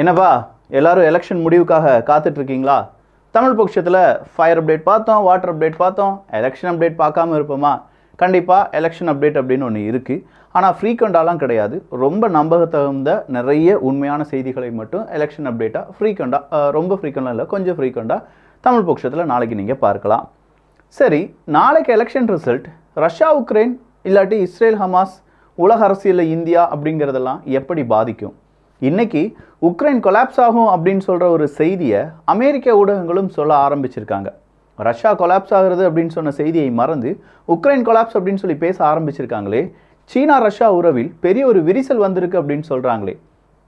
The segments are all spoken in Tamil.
என்னப்பா எல்லாரும் எலெக்ஷன் முடிவுக்காக காத்துட்டு இருக்கீங்களா தமிழ் பட்சத்தில் ஃபயர் அப்டேட் பார்த்தோம் வாட்டர் அப்டேட் பார்த்தோம் எலெக்ஷன் அப்டேட் பார்க்காம இருப்போமா? கண்டிப்பாக எலெக்ஷன் அப்டேட் அப்படின்னு ஒன்று இருக்குது ஆனால் ஃப்ரீக்வெண்ட்டாலாம் கிடையாது. ரொம்ப நம்பகத்தகுந்த நிறைய உண்மையான செய்திகளை மட்டும் எலெக்ஷன் அப்டேட்டாக ஃப்ரீக்வெண்ட்டாக ரொம்ப ஃப்ரீக்வெண்ட்டாக இல்லை கொஞ்சம் ஃப்ரீக்வெண்ட்டாக தமிழ் பட்சத்தில் நாளைக்கு நீங்கள் பார்க்கலாம். சரி நாளைக்கு எலெக்ஷன் ரிசல்ட் ரஷ்யா உக்ரைன் இல்லாட்டி இஸ்ரேல் ஹமாஸ் உலக அரசியலில் இந்தியா அப்படிங்கிறதெல்லாம் எப்படி பாதிக்கும்? இன்னைக்கு உக்ரைன் கொலாப்ஸ் ஆகும் அப்படின்னு சொல்கிற ஒரு செய்தியை அமெரிக்க ஊடகங்களும் சொல்ல ஆரம்பிச்சிருக்காங்க. ரஷ்யா கொலாப்ஸ் ஆகிறது அப்படின்னு சொன்ன செய்தியை மறந்து உக்ரைன் கொலாப்ஸ் அப்படின்னு சொல்லி பேச ஆரம்பிச்சிருக்காங்களே. சீனா ரஷ்யா உறவில் பெரிய ஒரு விரிசல் வந்திருக்கு அப்படின்னு சொல்கிறாங்களே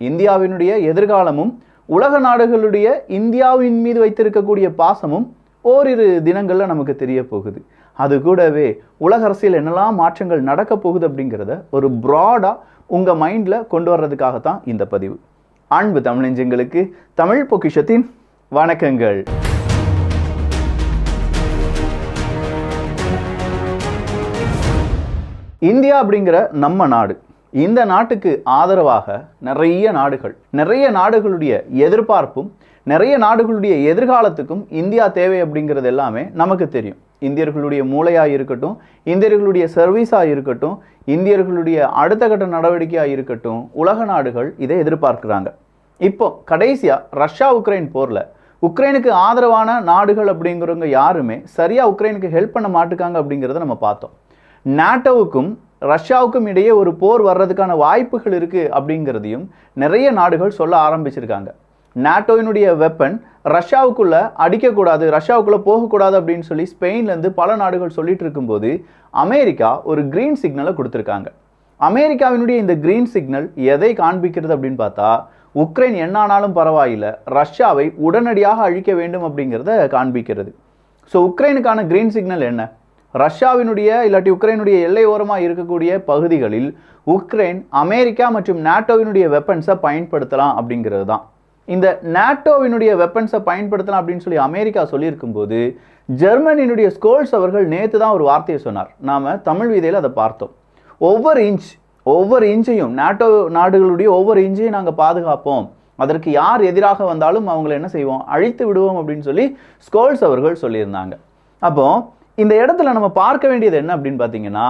இந்தியாவினுடைய எதிர்காலமும் உலக நாடுகளுடைய இந்தியாவின் மீது வைத்திருக்கக்கூடிய பாசமும் ஓரிரு தினங்களில் நமக்கு தெரிய போகுது. அது கூடவே உலக அரசியல் என்னெல்லாம் மாற்றங்கள் நடக்க போகுது அப்படிங்கிறத ஒரு ப்ராடாக உங்கள் மைண்டில் கொண்டு வர்றதுக்காகத்தான் இந்த பதிவு. அன்பு தமிழஞ்சங்களுக்கு தமிழ் பொக்கிஷத்தின் வணக்கங்கள். இந்தியா அப்படிங்கிற நம்ம நாடு. இந்த நாட்டுக்கு ஆதரவாக நிறைய நாடுகள் நிறைய நாடுகளுடைய எதிர்பார்ப்பும் நிறைய நாடுகளுடைய எதிர்காலத்துக்கும் இந்தியா தேவை அப்படிங்கிறது எல்லாமே நமக்கு தெரியும். இந்தியர்களுடைய மூளையாக இருக்கட்டும் இந்தியர்களுடைய சர்வீஸாக இருக்கட்டும் இந்தியர்களுடைய அடுத்த கட்ட நடவடிக்கையாக இருக்கட்டும் உலக நாடுகள் இதை எதிர்பார்க்குறாங்க. இப்போ கடைசியாக ரஷ்யா உக்ரைன் போரில் உக்ரைனுக்கு ஆதரவான நாடுகள் அப்படிங்கிறவங்க யாருமே சரியாக உக்ரைனுக்கு ஹெல்ப் பண்ண மாட்டுக்காங்க அப்படிங்கிறத நம்ம பார்த்தோம். நாட்டோவுக்கும் ரஷ்யாவுக்கும் இடையே ஒரு போர் வர்றதுக்கான வாய்ப்புகள் இருக்குது அப்படிங்கிறதையும் நிறைய நாடுகள் சொல்ல ஆரம்பிச்சிருக்காங்க. நாட்டோவினுடைய வெப்பன் ரஷ்யாவுக்குள்ள அடிக்கக்கூடாது ரஷ்யாவுக்குள்ளே போகக்கூடாது அப்படின்னு சொல்லி ஸ்பெயின்லேருந்து பல நாடுகள் சொல்லிட்டு இருக்கும்போது அமெரிக்கா ஒரு க்ரீன் சிக்னலை கொடுத்துருக்காங்க. அமெரிக்காவினுடைய இந்த க்ரீன் சிக்னல் எதை காண்பிக்கிறது அப்படின்னு பார்த்தா உக்ரைன் என்ன ஆனாலும் பரவாயில்லை ரஷ்யாவை உடனடியாக அழிக்க வேண்டும் அப்படிங்கிறத காண்பிக்கிறது. ஸோ உக்ரைனுக்கான க்ரீன் சிக்னல் என்ன? ரஷ்யாவினுடைய இல்லாட்டி உக்ரைனுடைய எல்லை ஓரமாக இருக்கக்கூடிய பகுதிகளில் உக்ரைன் அமெரிக்கா மற்றும் நாட்டோவினுடைய வெப்பன்ஸை பயன்படுத்தலாம் அப்படிங்கிறது தான். இந்த நாட்டோவினுடைய வெப்பன்ஸை பயன்படுத்தலாம் அப்படின்னு சொல்லி அமெரிக்கா சொல்லியிருக்கும்போது ஜெர்மனியினுடைய ஸ்கோல்ஸ் அவர்கள் நேற்று தான் ஒரு வார்த்தையை சொன்னார். நாம் தமிழ் விதையில் அதை பார்த்தோம். ஒவ்வொரு இன்ச் ஒவ்வொரு இன்ச்சையும் நாட்டோ நாடுகளுடைய ஒவ்வொரு இன்ச்சையும் நாங்கள் பாதுகாப்போம். அதற்கு யார் எதிராக வந்தாலும் அவங்களை என்ன செய்வோம்? அழித்து விடுவோம் அப்படின்னு சொல்லி ஸ்கோல்ஸ் அவர்கள் சொல்லியிருந்தாங்க. அப்போ இந்த இடத்துல நம்ம பார்க்க வேண்டியது என்ன அப்படின்னு பார்த்தீங்கன்னா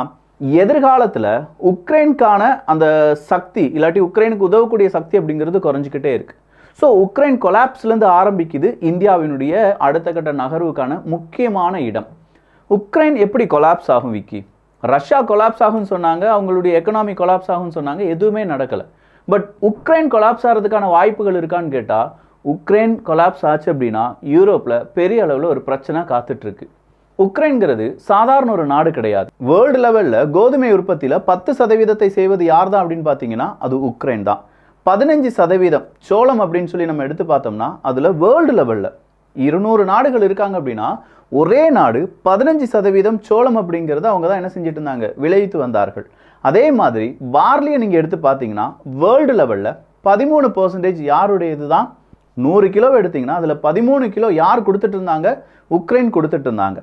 எதிர்காலத்தில் உக்ரைனுக்கான அந்த சக்தி இல்லாட்டி உக்ரைனுக்கு உதவக்கூடிய சக்தி அப்படிங்கிறது குறைஞ்சிக்கிட்டே இருக்குது ஸோ உக்ரைன் கொலாப்ஸ்லேருந்து ஆரம்பிக்குது இந்தியாவினுடைய அடுத்த கட்ட நகர்வுக்கான முக்கியமான இடம். உக்ரைன் எப்படி கொலாப்ஸ் ஆகும் விக்கி? ரஷ்யா கொலாப்ஸ் ஆகும்னு சொன்னாங்க அவங்களுடைய எக்கனாமி கொலாப்ஸ் ஆகும்னு சொன்னாங்க எதுவுமே நடக்கலை. பட் உக்ரைன் கொலாப்ஸ் ஆகிறதுக்கான வாய்ப்புகள் இருக்கான்னு கேட்டால் உக்ரைன் கொலாப்ஸ் ஆச்சு அப்படின்னா யூரோப்பில் பெரிய அளவில் ஒரு பிரச்சனை காத்துட்ருக்கு. உக்ரைன்கிறது சாதாரண ஒரு நாடு கிடையாது. வேர்ல்டு லெவலில் கோதுமை உற்பத்தியில் பத்து சதவீதத்தை செய்வது யார் தான் அப்படின்னு பார்த்தீங்கன்னா அது உக்ரைன் தான். பதினஞ்சு சதவீதம் சோளம் அப்படின்னு சொல்லி நம்ம எடுத்து பார்த்தோம்னா அதில் வேர்ல்டு லெவலில் இருநூறு நாடுகள் இருக்காங்க அப்படின்னா ஒரே நாடு பதினஞ்சு சதவீதம் சோளம் அப்படிங்கிறத அவங்க தான் என்ன செஞ்சுட்டு இருந்தாங்க? விளைவித்து வந்தார்கள். அதே மாதிரி பார்லியை நீங்கள் எடுத்து பார்த்தீங்கன்னா வேர்ல்டு லெவலில் பதிமூணு பர்சன்டேஜ் யாருடையது தான்? நூறு கிலோ எடுத்தீங்கன்னா அதில் பதிமூணு கிலோ யார் கொடுத்துட்டு இருந்தாங்க? உக்ரைன் கொடுத்துட்டு இருந்தாங்க.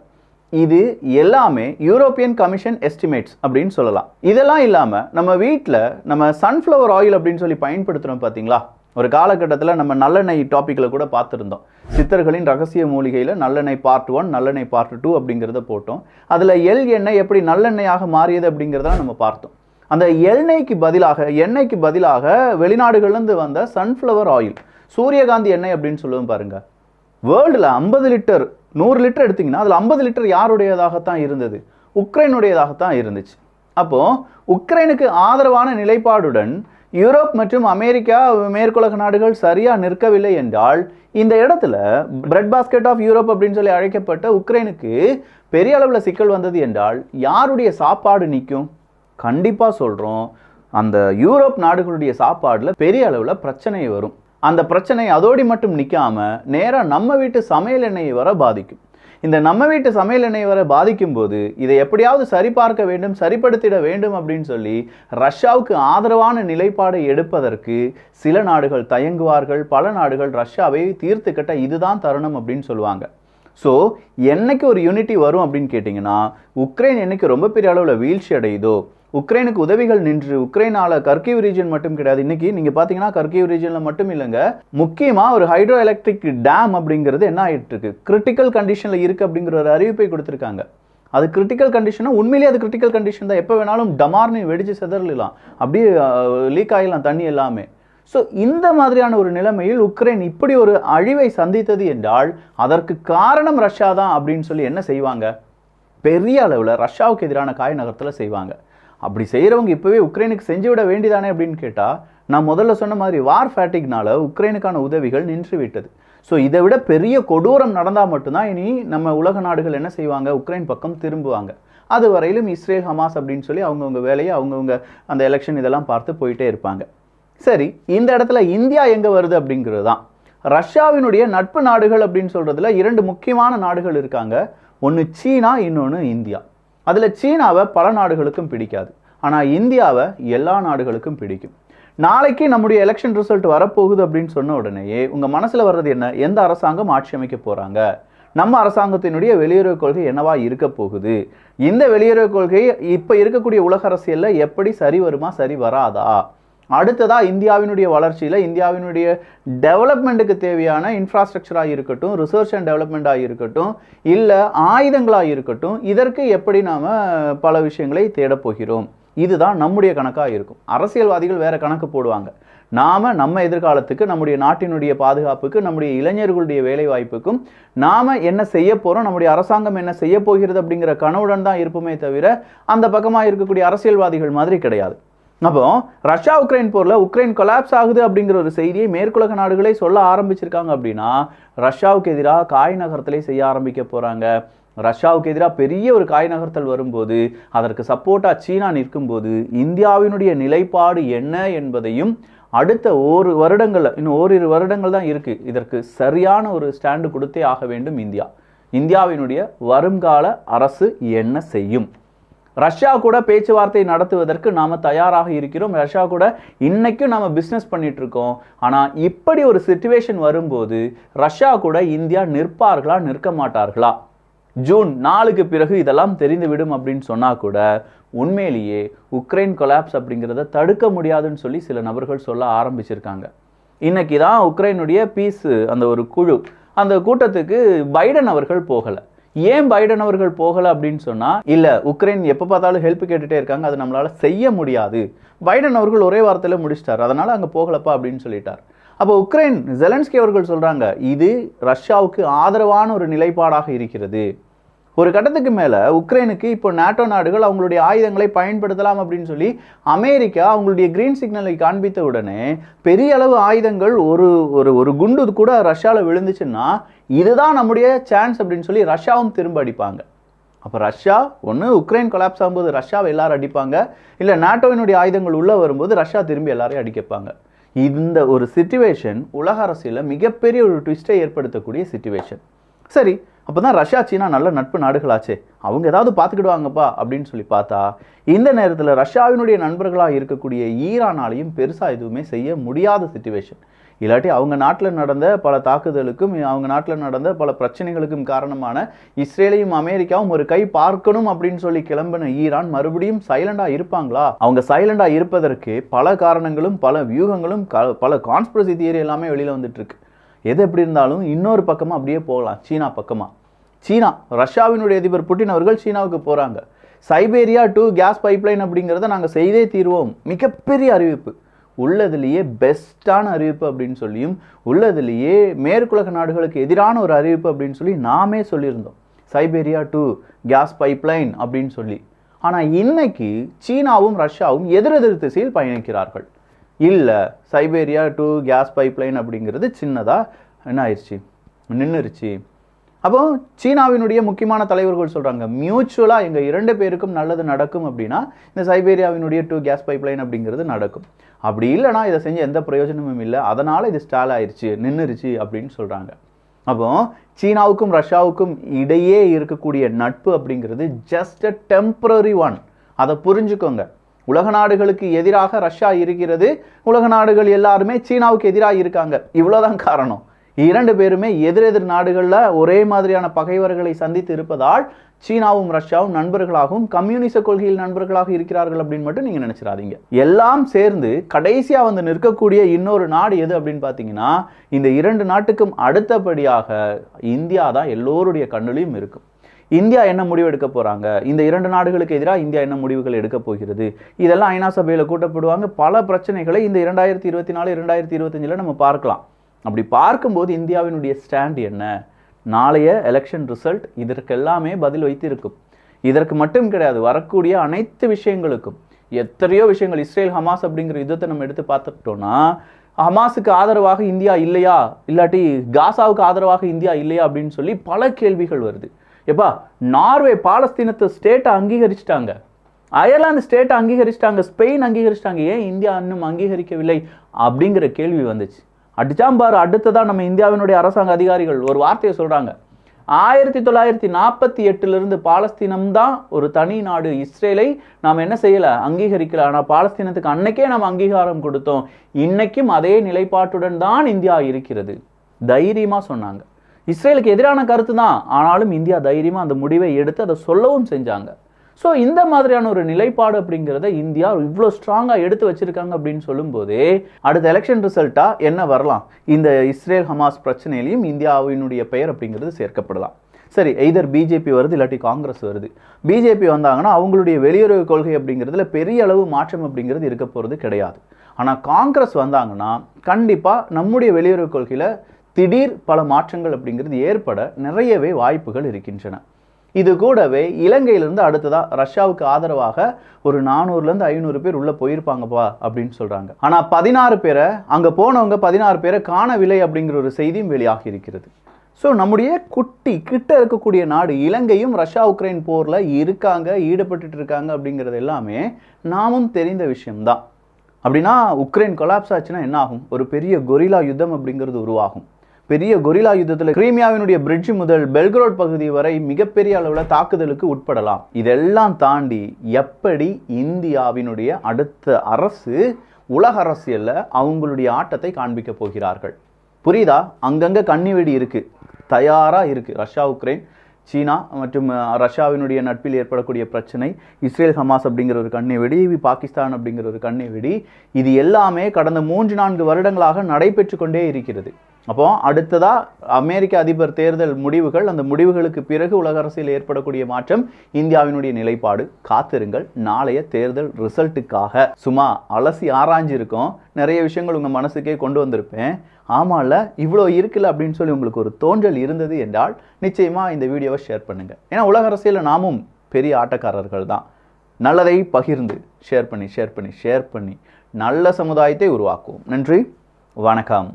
இது எல்லாமே யூரோப்பியன் கமிஷன் எஸ்டிமேட்ஸ் அப்படின்னு சொல்லலாம். இதெல்லாம் இல்லாமல் நம்ம வீட்டில் நம்ம சன்ஃப்ளவர் ஆயில் அப்படின்னு சொல்லி பயன்படுத்துகிறோம் பார்த்தீங்களா ஒரு காலகட்டத்தில் நம்ம நல்லெண்ணெய் டாப்பிக்கில் கூட பார்த்துருந்தோம். சித்தர்களின் ரகசிய மூலிகையில் நல்லெண்ணெய் பார்ட் ஒன் நல்லெண்ணெய் பார்ட் டூ அப்படிங்கிறத போட்டோம். அதில் எல் எண்ணெய் எப்படி நல்லெண்ணெயாக மாறியது அப்படிங்கிறத நம்ம பார்த்தோம். அந்த எண்ணெய்க்கு பதிலாக எண்ணெய்க்கு பதிலாக வெளிநாடுகள்லேருந்து வந்த சன்ஃப்ளவர் ஆயில் சூரியகாந்தி எண்ணெய் அப்படின்னு சொல்லுவோம் பாருங்கள் வேர்ல்டில் ஐம்பது லிட்டர் நூறு லிட்டர் எடுத்திங்கன்னா அதில் ஐம்பது லிட்டர் யாருடையதாகத்தான் இருந்தது? உக்ரைனுடையதாகத்தான் இருந்துச்சு. அப்போது உக்ரைனுக்கு ஆதரவான நிலைப்பாடுடன் யூரோப் மற்றும் அமெரிக்கா மேற்குலக நாடுகள் சரியாக நிற்கவில்லை என்றால் இந்த இடத்துல பிரெட் பாஸ்கெட் ஆஃப் யூரோப் அப்படின்னு சொல்லி அழைக்கப்பட்ட உக்ரைனுக்கு பெரிய அளவில் சிக்கல் வந்தது என்றால் யாருடைய சாப்பாடு நிற்கும் கண்டிப்பாக சொல்கிறோம் அந்த யூரோப் நாடுகளுடைய சாப்பாடில் பெரிய அளவில் பிரச்சனை வரும். அந்த பிரச்சனை அதோடி மட்டும் நிற்காமல் நேராக நம்ம வீட்டு சமையல் எண்ணெயை வர பாதிக்கும். இந்த நம்ம வீட்டு சமையல் எண்ணெய் வர பாதிக்கும் போது இதை எப்படியாவது சரிபார்க்க வேண்டும் சரிப்படுத்திட வேண்டும் அப்படின்னு சொல்லி ரஷ்யாவுக்கு ஆதரவான நிலைப்பாடை எடுப்பதற்கு சில நாடுகள் தயங்குவார்கள் பல நாடுகள் ரஷ்யாவை தீர்த்துக்கட்ட இதுதான் தருணம் அப்படின்னு சொல்லுவாங்க. ஸோ என்னைக்கு ஒரு யூனிட்டி வரும் அப்படின்னு கேட்டிங்கன்னா உக்ரைன் என்னைக்கு ரொம்ப பெரிய அளவில் வீழ்ச்சி அடையுதோ உக்ரைனுக்கு உதவிகள் நின்று உக்ரைனால கர்கிவ் ரீஜன் மட்டும் கிடையாது. இன்னைக்கு நீங்க பாத்தீங்கன்னா கர்கிவ் ரீஜன்ல மட்டும் இல்லைங்க. முக்கியமா ஒரு ஹைட்ரோ எலக்ட்ரிக் டேம் அப்படிங்கிறது என்ன ஆயிட்டு இருக்கு கிரிட்டிக்கல் கண்டிஷன்ல இருக்கு அப்படிங்கிற ஒரு அறிவிப்பை கொடுத்திருக்காங்க. அது கிரிட்டிக்கல் கண்டிஷனா உண்மையிலேயே அது கிரிட்டிக்கல் கண்டிஷன் தான். எப்போ வேணாலும் டமார்னு வெடிச்சு செதறலாம். அப்படியே லீக் ஆகிடலாம் தண்ணி எல்லாமே. ஸோ இந்த மாதிரியான ஒரு நிலைமையில் உக்ரைன் இப்படி ஒரு அழிவை சந்தித்தது என்றால் அதற்கு காரணம் ரஷ்யா தான் அப்படின்னு சொல்லி என்ன செய்வாங்க? பெரிய அளவில் ரஷ்யாவுக்கு எதிரான காய் நகரத்தில் செய்வாங்க. அப்படி செய்கிறவங்க இப்போவே உக்ரைனுக்கு செஞ்சு விட வேண்டியதானே அப்படின்னு கேட்டால் நான் முதல்ல சொன்ன மாதிரி வார் ஃபேட்டிக்னால உக்ரைனுக்கான உதவிகள் நின்று விட்டது. ஸோ இதை விட பெரிய கொடூரம் நடந்தால் மட்டும்தான் இனி நம்ம உலக நாடுகள் என்ன செய்வாங்க? உக்ரைன் பக்கம் திரும்புவாங்க. அது வரையிலும் இஸ்ரேல் ஹமாஸ் அப்படின்னு சொல்லி அவங்கவுங்க வேலையை அவங்கவுங்க அந்த எலெக்ஷன் இதெல்லாம் பார்த்து போயிட்டே இருப்பாங்க. சரி இந்த இடத்துல இந்தியா எங்கே வருது அப்படிங்கிறது தான். ரஷ்யாவினுடைய நட்பு நாடுகள் அப்படின்னு சொல்கிறதுல இரண்டு முக்கியமான நாடுகள் இருக்காங்க. ஒன்று சீனா இன்னொன்று இந்தியா. அதில் சீனாவை பல நாடுகளுக்கும் பிடிக்காது. ஆனால் இந்தியாவை எல்லா நாடுகளுக்கும் பிடிக்கும். நாளைக்கு நம்முடைய எலெக்ஷன் ரிசல்ட் வரப்போகுது அப்படின்னு சொன்ன உடனேயே உங்கள் மனசில் வர்றது என்ன? எந்த அரசாங்கம் ஆட்சி அமைக்க போகிறாங்க நம்ம அரசாங்கத்தினுடைய வெளியுறவு கொள்கை என்னவா இருக்க போகுது? இந்த வெளியுறவு கொள்கை இப்போ இருக்கக்கூடிய உலக அரசியலில் எப்படி சரி வருமா சரி வராதா? அடுத்ததாக இந்தியாவினுடைய வளர்ச்சியில் இந்தியாவினுடைய டெவலப்மெண்ட்டுக்கு தேவையான இன்ஃப்ராஸ்ட்ரக்சராக இருக்கட்டும் ரிசர்ச் அண்ட் டெவலப்மெண்ட்டாக இருக்கட்டும் இல்லை ஆயுதங்களாக இருக்கட்டும் இதற்கு எப்படி நாம் பல விஷயங்களை தேடப்போகிறோம் இதுதான் நம்முடைய கணக்காக இருக்கும். அரசியல்வாதிகள் வேற கணக்கு போடுவாங்க. நாம் நம்ம எதிர்காலத்துக்கு நம்முடைய நாட்டினுடைய பாதுகாப்புக்கு நம்முடைய இளைஞர்களுடைய வேலை வாய்ப்புக்கும் என்ன செய்ய போகிறோம் நம்முடைய அரசாங்கம் என்ன செய்ய போகிறது அப்படிங்கிற கனவுடன் தான் இருப்போமே தவிர அந்த பக்கமாக இருக்கக்கூடிய அரசியல்வாதிகள் மாதிரி கிடையாது. அப்போ ரஷ்யா உக்ரைன் போரில் உக்ரைன் கொலாப்ஸ் ஆகுது அப்படிங்கிற ஒரு செய்தியை மேற்குலக நாடுகளே சொல்ல ஆரம்பிச்சிருக்காங்க அப்படின்னா ரஷ்யாவுக்கு எதிராக காய் நகரத்திலே செய்ய ஆரம்பிக்க போகிறாங்க ரஷ்யாவுக்கு எதிராக பெரிய ஒரு காய் நகர்த்தல் வரும்போது அதற்கு சப்போர்ட்டாக சீனா நிற்கும்போது இந்தியாவினுடைய நிலைப்பாடு என்ன என்பதையும் அடுத்த ஒரு வருடங்களில் இன்னும் ஓரிரு வருடங்கள் தான் இருக்குது இதற்கு சரியான ஒரு ஸ்டாண்டு கொடுத்தே ஆக வேண்டும் இந்தியா. இந்தியாவினுடைய வருங்கால அரசு என்ன செய்யும்? ரஷ்யா கூட பேச்சுவார்த்தை நடத்துவதற்கு நாம் தயாராக இருக்கிறோம். ரஷ்யா கூட இன்னைக்கும் நம்ம பிஸ்னஸ் பண்ணிட்டு இருக்கோம் இப்படி ஒரு சுச்சுவேஷன் வரும்போது ரஷ்யா கூட இந்தியா நிற்பார்களா நிற்க மாட்டார்களா ஜூன் நாலுக்கு பிறகு இதெல்லாம் தெரிந்துவிடும் அப்படின்னு சொன்னால் கூட உண்மையிலேயே உக்ரைன் கொலாப்ஸ் அப்படிங்கிறத தடுக்க முடியாதுன்னு சொல்லி சில நபர்கள் சொல்ல ஆரம்பிச்சிருக்காங்க. இன்னைக்கு தான் உக்ரைனுடைய பீஸு அந்த ஒரு குழு அந்த கூட்டத்துக்கு பைடன் அவர்கள் போகலை. ஏன் பைடன் அவர்கள் போகலை அப்படின்னு சொன்னால் இல்லை உக்ரைன் எப்போ பார்த்தாலும் ஹெல்ப் கேட்டுகிட்டே இருக்காங்க அது நம்மளால் செய்ய முடியாது. பைடன் அவர்கள் ஒரே வாரத்தில் முடிச்சிட்டார். அதனால் அங்கே போகலப்பா அப்படின்னு சொல்லிட்டார். அப்போ உக்ரைன் ஜெலன்ஸ்கி அவர்கள் சொல்கிறாங்க இது ரஷ்யாவுக்கு ஆதரவான ஒரு நிலைப்பாடாக இருக்கிறது. ஒரு கட்டத்துக்கு மேலே உக்ரைனுக்கு இப்போ நாட்டோ நாடுகள் அவங்களுடைய ஆயுதங்களை பயன்படுத்தலாம் அப்படின்னு சொல்லி அமெரிக்கா அவங்களுடைய கிரீன் சிக்னலை காண்பித்த உடனே பெரிய அளவு ஆயுதங்கள் ஒரு ஒரு ஒரு குண்டு கூட ரஷ்யாவில் விழுந்துச்சுன்னா இதுதான் நம்முடைய சான்ஸ் அப்படின்னு சொல்லி ரஷ்யாவும் திரும்ப அடிப்பாங்க. அப்போ ரஷ்யா ஒன்று உக்ரைன் கொலாப்ஸ் ஆகும்போது ரஷ்யாவை எல்லாரும் அடிப்பாங்க. இல்லை நாட்டோவினுடைய ஆயுதங்கள் உள்ளே வரும்போது ரஷ்யா திரும்பி எல்லாரையும் அடிக்கப்பாங்க இந்த ஒரு சுச்சுவேஷன் உலக அரசியலில் மிகப்பெரிய ஒரு ட்விஸ்ட்டை ஏற்படுத்தக்கூடிய சுச்சுவேஷன் சரி அப்போ தான் ரஷ்யா சீனா நல்ல நட்பு நாடுகளாச்சே. அவங்க ஏதாவது பார்த்துக்கிடுவாங்கப்பா அப்படின்னு சொல்லி பார்த்தா இந்த நேரத்தில் ரஷ்யாவினுடைய நண்பர்களாக இருக்கக்கூடிய ஈரானாலையும் பெருசாக எதுவுமே செய்ய முடியாத சுச்சுவேஷன் இல்லாட்டி அவங்க நாட்டில் நடந்த பல தாக்குதலுக்கும் அவங்க நாட்டில் நடந்த பல பிரச்சனைகளுக்கும் காரணமான இஸ்ரேலையும் அமெரிக்காவும் ஒரு கை பார்க்கணும் அப்படின்னு சொல்லி கிளம்பின ஈரான் மறுபடியும் சைலண்டாக இருப்பாங்களா? அவங்க சைலண்டாக இருப்பதற்கு பல காரணங்களும் பல வியூகங்களும் க- பல கான்ஸ்பிரசி தியரி எல்லாமே வெளியில் வந்துட்டு இருக்கு. எது எப்படி இருந்தாலும் இன்னொரு பக்கமாக அப்படியே போகலாம் சீனா பக்கமாக சீனா ரஷ்யாவினுடைய அதிபர் புட்டின் அவர்கள் சீனாவுக்கு போகிறாங்க சைபேரியா டு கேஸ் பைப்லைன் அப்படிங்கிறத நாங்கள் செய்தே தீர்வோம். மிகப்பெரிய அறிவிப்பு. உள்ளதுலேயே பெஸ்ட்டான அறிவிப்பு அப்படின்னு சொல்லியும் உள்ளதுலேயே மேற்குலக நாடுகளுக்கு எதிரான ஒரு அறிவிப்பு அப்படின்னு சொல்லி நாமே சொல்லியிருந்தோம். சைபேரியா டூ கேஸ் பைப்லைன் அப்படின்னு சொல்லி. ஆனால் இன்னைக்கு சீனாவும் ரஷ்யாவும் எதிரெதிர் திசையில் பயணிக்கிறார்கள். இல்லை சைபேரியா டூ கேஸ் பைப்லைன் அப்படிங்கிறது சின்னதாக என்ன ஆயிடுச்சு? நின்றுருச்சு அப்போ சீனாவினுடைய முக்கியமான தலைவர்கள் சொல்கிறாங்க மியூச்சுவலாக எங்கள் இரண்டு பேருக்கும் நல்லது நடக்கும் அப்படின்னா இந்த சைபேரியாவினுடைய டூ கேஸ் பைப்லைன் அப்படிங்கிறது நடக்கும். அப்படி இல்லைன்னா இதை செஞ்ச எந்த பிரயோஜனமும் இல்லை. அதனால் இது ஸ்டால் ஆயிடுச்சு நின்றுருச்சு அப்படின்னு சொல்கிறாங்க அப்போ சீனாவுக்கும் ரஷ்யாவுக்கும் இடையே இருக்கக்கூடிய நட்பு அப்படிங்கிறது ஜஸ்ட் அ டெம்பரரி ஒன் அதை புரிஞ்சுக்கோங்க. உலக நாடுகளுக்கு எதிராக ரஷ்யா இருக்கிறது உலக நாடுகள் எல்லாருமே சீனாவுக்கு எதிராக இருக்காங்க. இவ்வளோதான் காரணம். இரண்டு பேருமே எதிரெதிர் நாடுகளில் ஒரே மாதிரியான பகைவர்களை சந்தித்து இருப்பதால் சீனாவும் ரஷ்யாவும் நண்பர்களாகவும் கம்யூனிச கொள்கையில் நண்பர்களாக இருக்கிறார்கள் அப்படின்னு மட்டும் நீங்கள் நினச்சிடாதீங்க. எல்லாம் சேர்ந்து கடைசியாக வந்து நிற்கக்கூடிய இன்னொரு நாடு எது அப்படின்னு பார்த்தீங்கன்னா இந்த இரண்டு நாட்டுக்கும் அடுத்தபடியாக இந்தியா தான் எல்லோருடைய கண்ணிலையும் இருக்கும். இந்தியா என்ன முடிவு எடுக்க போகிறாங்க இந்த இரண்டு நாடுகளுக்கு எதிராக இந்தியா என்ன முடிவுகள் எடுக்க போகிறது? இதெல்லாம் ஐநா சபையில் கூட்டப்படுவாங்க. பல பிரச்சனைகளை இந்த இரண்டாயிரத்தி இருபத்தி நாலு இரண்டாயிரத்தி இருபத்தஞ்சில் நம்ம பார்க்கலாம். அப்படி பார்க்கும்போது இந்தியாவினுடைய ஸ்டாண்ட் என்ன? நாளைய எலெக்ஷன் ரிசல்ட் இதற்கெல்லாமே பதில் வைத்திருக்கும். இதற்கு மட்டும் கிடையாது வரக்கூடிய அனைத்து விஷயங்களுக்கும். எத்தனையோ விஷயங்கள் இஸ்ரேல் ஹமாஸ் அப்படிங்கிற யுத்தத்தை நம்ம எடுத்து பார்த்துக்கிட்டோம்னா ஹமாஸுக்கு ஆதரவாக இந்தியா இல்லையா? இல்லாட்டி காசாவுக்கு ஆதரவாக இந்தியா இல்லையா அப்படின்னு சொல்லி பல கேள்விகள் வருது. எப்பா நார்வே பாலஸ்தீனத்தை ஸ்டேட்டை அங்கீகரிச்சிட்டாங்க. அயர்லாந்து ஸ்டேட்டை அங்கீகரிச்சிட்டாங்க. ஸ்பெயின் அங்கீகரிச்சிட்டாங்க. ஏன் இந்தியா இன்னும் அங்கீகரிக்கவில்லை? அப்படிங்கிற கேள்வி வந்துச்சு. அடிச்சாம்பார் அடுத்ததான் நம்ம இந்தியாவினுடைய அரசாங்க அதிகாரிகள் ஒரு வார்த்தையை சொல்றாங்க. ஆயிரத்தி தொள்ளாயிரத்தி நாற்பத்தி எட்டுலேருந்து பாலஸ்தீனம் தான் ஒரு தனி நாடு. இஸ்ரேலை நாம் என்ன செய்யலை? அங்கீகரிக்கல. ஆனால் பாலஸ்தீனத்துக்கு அன்னைக்கே நாம் அங்கீகாரம் கொடுத்தோம். இன்னைக்கும் அதே நிலைப்பாட்டுடன் தான் இந்தியா இருக்கிறது. தைரியமாக சொன்னாங்க. இஸ்ரேலுக்கு எதிரான கருத்து தான் ஆனாலும் இந்தியா தைரியமாக அந்த முடிவை எடுத்து அதை சொல்லவும் செஞ்சாங்க. ஸோ இந்த மாதிரியான ஒரு நிலைப்பாடு அப்படிங்கிறத இந்தியா இவ்வளோ ஸ்ட்ராங்காக எடுத்து வச்சிருக்காங்க அப்படின்னு சொல்லும்போதே அடுத்த எலெக்ஷன் ரிசல்ட்டாக என்ன வரலாம்? இந்த இஸ்ரேல் ஹமாஸ் பிரச்சனையிலையும் இந்தியாவினுடைய பெயர் அப்படிங்கிறது சேர்க்கப்படலாம். சரி எய்தர் பிஜேபி வருது இல்லாட்டி காங்கிரஸ் வருது. பிஜேபி வந்தாங்கன்னா அவங்களுடைய வெளியுறவு கொள்கை அப்படிங்கிறதுல பெரிய அளவு மாற்றம் அப்படிங்கிறது இருக்க போகிறது கிடையாது. ஆனால் காங்கிரஸ் வந்தாங்கன்னா கண்டிப்பாக நம்முடைய வெளியுறவு கொள்கையில் திடீர் பல மாற்றங்கள் அப்படிங்கிறது ஏற்பட நிறையவே வாய்ப்புகள் இருக்கின்றன. இது கூடவே இலங்கையிலேருந்து அடுத்ததாக ரஷ்யாவுக்கு ஆதரவாக ஒரு நானூறுலேருந்து ஐநூறு பேர் உள்ளே போயிருப்பாங்கப்பா அப்படின்னு சொல்கிறாங்க ஆனால் பதினாறு பேரை அங்கே போனவங்க பதினாறு பேரை காணவில்லை அப்படிங்கிற ஒரு செய்தியும் வெளியாகி இருக்கிறது. ஸோ நம்முடைய குட்டி கிட்ட இருக்கக்கூடிய நாடு இலங்கையும் ரஷ்யா உக்ரைன் போரில் இருக்காங்க ஈடுபட்டு இருக்காங்க அப்படிங்கிறது எல்லாமே நாமும் தெரிந்த விஷயம்தான். அப்படின்னா உக்ரைன் கொலாப்ஸ் ஆச்சுன்னா என்ன ஆகும் ஒரு பெரிய கொரில்லா யுத்தம் அப்படிங்கிறது உருவாகும். பெரிய கொரில்லா யுத்தத்தில் கிரீமியாவினுடைய பிரிட்ஜ் முதல் பெல்கரோட் பகுதி வரை மிகப்பெரிய அளவில் தாக்குதலுக்கு உட்படலாம். இதெல்லாம் தாண்டி எப்படி இந்தியாவினுடைய அடுத்த அரசு உலக அரசியல்ல அவங்களுடைய ஆட்டத்தை காண்பிக்க போகிறார்கள். புரியுதா? அங்கங்கே கண்ணி வெடி இருக்கு. தயாரா இருக்கு ரஷ்யா உக்ரைன். சீனா மற்றும் ரஷ்யாவினுடைய நட்பில் ஏற்படக்கூடிய பிரச்சனை இஸ்ரேல் ஹமாஸ் அப்படிங்கிற ஒரு கண்ணி வெடி பாகிஸ்தான் அப்படிங்கிற ஒரு கண்ணி வெடி இது எல்லாமே கடந்த மூன்று நான்கு வருடங்களாக நடைபெற்று கொண்டே இருக்கிறது. அப்போ அடுத்ததா அமெரிக்க அதிபர் தேர்தல் முடிவுகள் அந்த முடிவுகளுக்கு பிறகு உலக அரசியல் ஏற்படக்கூடிய மாற்றம் இந்தியாவினுடைய நிலைப்பாடு. காத்திருங்கள் நாளைய தேர்தல் ரிசல்ட்டுக்காக. சும்மா அலசி ஆராய்ஞ்சிருக்கோம். நிறைய விஷயங்கள் உங்கள் மனசுக்கே கொண்டு வந்திருப்பேன். ஆமாம்ல இவ்வளோ இருக்குல்ல அப்படின்னு சொல்லி உங்களுக்கு ஒரு தோன்றல் இருந்தது என்றால் நிச்சயமாக இந்த வீடியோவை ஷேர் பண்ணுங்கள் ஏன்னா உலக அரசியலில் நாமும் பெரிய ஆட்டக்காரர்கள் தான். நல்லதை பகிர்ந்து ஷேர் பண்ணி ஷேர் பண்ணி ஷேர் பண்ணி நல்ல சமுதாயத்தை உருவாக்குவோம். நன்றி வணக்கம்.